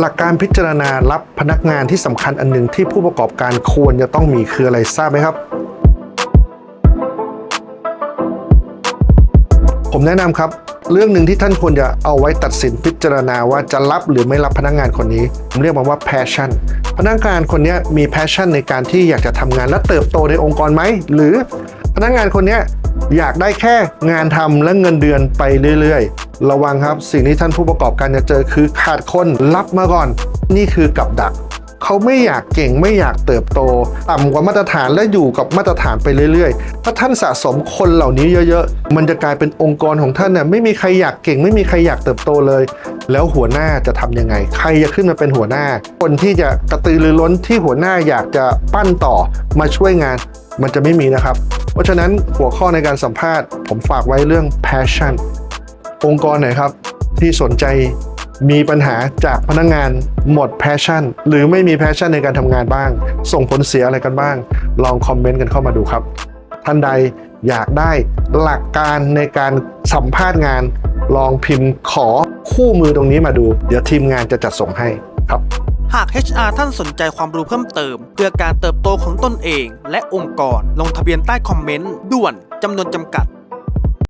หลักการพิจารณารับพนักงานที่สำคัญอันหนึ่งที่ผู้ประกอบการควรจะต้องมีคืออะไรทราบไหมครับ ผมแนะนำครับ เรื่องหนึ่งที่ท่านควรจะเอาไว้ตัดสินพิจารณาว่าจะรับหรือไม่รับพนักงานคนนี้ ผมเรียกมันว่า passion พนักงานคนนี้มี passion ในการที่อยากจะทำงานและเติบโตในองค์กรไหมหรือพนักงานคนนี้ อยากได้แค่งานทำและเงินเดือนไปเรื่อยๆ ระวังครับ สิ่งที่ท่านผู้ประกอบการจะเจอคือขาดคนรับมาก่อน นี่คือกับดัก เขาไม่อยากเก่งไม่อยากเติบโต ต่ำกว่ามาตรฐานและอยู่กับมาตรฐานไปเรื่อยๆ ถ้าท่านสะสมคนเหล่านี้เยอะๆ มันจะกลายเป็นองค์กรของท่านเนี่ยไม่มีใครอยากเก่ง ไม่มีใครอยากเติบโตเลย แล้วหัวหน้าจะทำยังไง ใครจะขึ้นมาเป็นหัวหน้า คนที่จะกระตือรือร้นที่หัวหน้าอยากจะปั้นต่อมาช่วยงาน มันจะไม่มีนะครับ เพราะฉะนั้นหัวข้อในการสัมภาษณ์ ผมฝากไว้เรื่อง passion องค์กรไหนครับที่สนใจ มีปัญหาจากพนักงานหมดแพชชั่น หรือไม่มีแพชชั่นในการทำงานบ้าง ส่งผลเสียอะไรกันบ้าง ลองคอมเมนต์กันเข้ามาดูครับ ท่านใดอยากได้หลักการในการสัมภาษณ์งาน ลองพิมพ์ขอคู่มือตรงนี้มาดู เดี๋ยวทีมงานจะจัดส่งให้ครับ หาก HR ท่านสนใจความรู้เพิ่มเติม เพื่อการเติบโตของตนเอง และองค์กร ลงทะเบียนใต้คอมเมนต์ด่วนจำนวนจำกัด